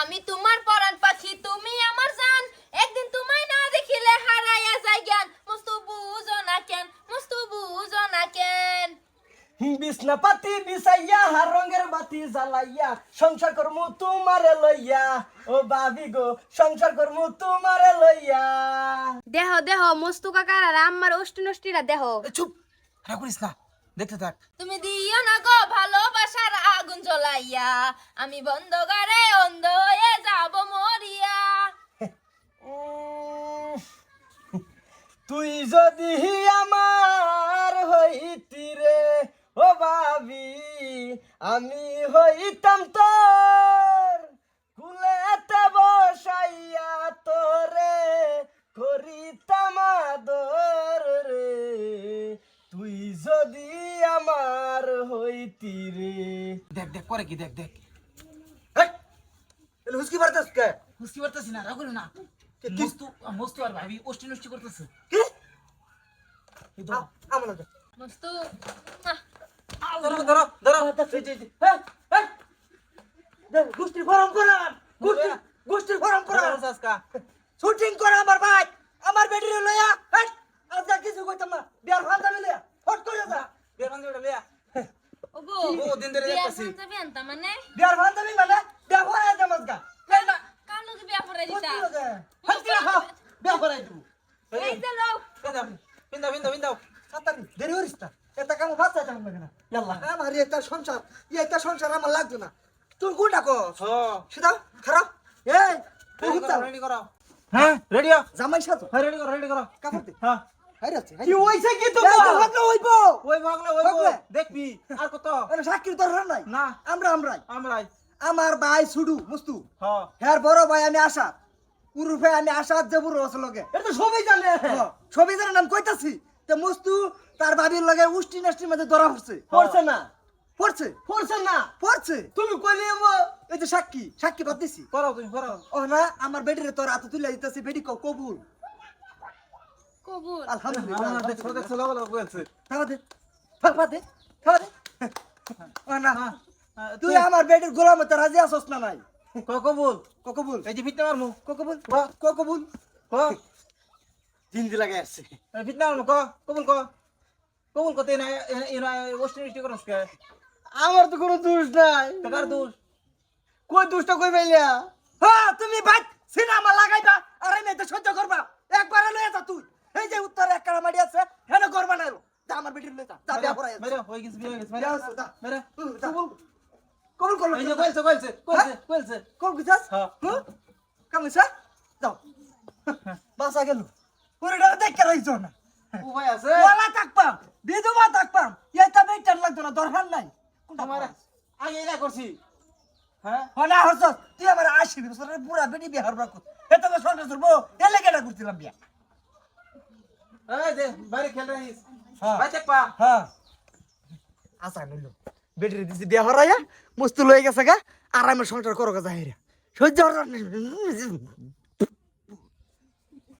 আমি তোমার পরাণ পাখি তুমি আমার জান। একদিন তোমায় না দেখিলে হারাইয়া যায় জ্ঞান। মস্তু বুঝো না কেন মস্তু বুঝো না কেন। বিছনা পাতি বিছাইয়া হার রঙের বাতি জ্বালাইয়া সংসার করমু তোমারে লইয়া। ও বাবি গো সংসার করমু তোমারে লইয়া। দেহ দেহ মস্তু কাকার আর আম্মার অষ্টি নষ্টিরা দেহ চুপ! করিস না দেখতে থাক। তুমি দিও না গো ভালোবাসার আগুন জ্বলাইয়া। আমি বন্ধ অন্ধ হয়ে যাব মরিয়া। তুই যদি আমার হইতি রে, ও বাবি আমি হইতাম তোর কুলেতে বসাইয়া তোরে, করিতাম আদর রে। তুই যদি আমার হইতি রে। দেখ দেখ, করে কি, দেখ দেখ। হুসকি পারতাস কে? বুঝতে পারতেছি না রাগ না। কি- মস্তু মস্তু আর ভাবি অষ্টি নষ্টি করতেছে। কি? এই ধরো, আমার মস্তু ধরো ধরো ধরো। গোষ্ঠীর ফরম করান গোষ্ঠীর গোষ্ঠীর ফরম করান। শুটিং করে আমার ভাই আমার বেটির লইয়া হেট আজকে কিছু কইতাম না বিয়ার ফান্দা লইয়া ফট করে যা। বান্ধবী ওটা লিয়া। ওগো ও, দিন ধরে দেখতাছি। পাঞ্জাবি আনতা মানে? বিয়ার ফান্দা মি মানে বিয়া ফরাই দে মজগা এই না কার লগে। দিতা কত রাখো বিয়া ফরাই দিব। এই যে লও পিন্দা, পিন্দা, পিন্দা, পিন্দা। দেরি হরিস না। এটা কাম বাচ্চা চাম লাগে না। ইয়াল্লা আমার এটা সংসার এটা সংসার আমার লাগতো না। তুই কোনটা কো। সেটা খারাপ? এই তুই Ready হুচ্চা করো, ready করো। হ্যাঁ? রেডি জামাই সাথে হ্যাঁ রেডি করো রেডি করো। কাপড় দে। হ্যাঁ। কি হইছে কি তো ভাগলে হইবো। ওই ভাগলে ওই দেখবি আর কত? আরে সাক্ষীর নাই। না। আমরা আমরাই। আমরাই। আমার ভাই সুডু মুস্তু। হ্যাঁ। বড় ভাই আমি আসাদ। উরুফে আমি বুড়ো লগে। এটা তো সবাই জানে। সবাই জানে নাম কইতাছি। তে মুস্তু তার ভাবির লগে উষ্টি নাষ্টির মধ্যে ধরা পড়ছে। পড়ছে না। পড়ছে? পড়ছে না। পড়ছে? তুমি কইলে এই যে সাক্ষী সাক্ষী বাদ দিছি। করো তুমি করো ও না আমার বেটিরে তোর হাতে তুলে দিতেছি বেটি কও কবুল। কবুল। আলহামদুলিল্লাহ আমার দেখছ দেখছ লাগো লাগো বলছে। খাওয়া দে খাওয়া দে খাওয়া দে। ও না। হ্যাঁ। তুই আমার বেটির গোলামে রাজি আসস না নাই? কবুল ককবুল এই যে ফিটনা মারমু। ককবুল ক? ককবুল ক? জিন্দি লাগাই আসছে। এই ফিটনা মারমু ক? কবুল ক? কবুল কতে না এনা ওস্টি নষ্টি করস কে? আমার তো কোনো দোষ নাই। টাকার দোষ? কই দোষটা কই পাইলা? হ্যাঁ তুমি ভাই সিনেমা লাগাইবা আর আমি এটা সহ্য করবা। একবারে লয়ে যা তুই। এই যে উত্তরে এক কাড়া মাটি আছে হেন করবা না আমার বেটির লয়ে যা। যা বিয়া পড়াই মেরে হই গেছে মেরে। হইছে, মেরে করল এই যে কইছে কইছে কইছে কইছে কবুল কিসাস হ্যাঁ। হুম কামিসা যাও। বাসা গেল। পুরোটা দেখতে রইছো না? উপায় আছে। ওলা থাকপাম বিধবা থাকপাম এটা বেটার লাগতো না দরকার নাই। তোমার আগে না করছি। হ্যাঁ? হনা হস তুই আমার আশি বছরের বুড়া বেটি বিহার রাখো এত তো সন্ধ্যা ধরবো এলে কেটা করছিলাম বিয়া। এই দে বাইরে খেল রহিস হ্যাঁ। ভাই দেখ পা। হ্যাঁ। আশা নিল। বেটির দিছি বিয়া হরাইয়া মস্ত লয়ে গেছে গা আর আমার সংসার করো গা যাহিরা সহ্য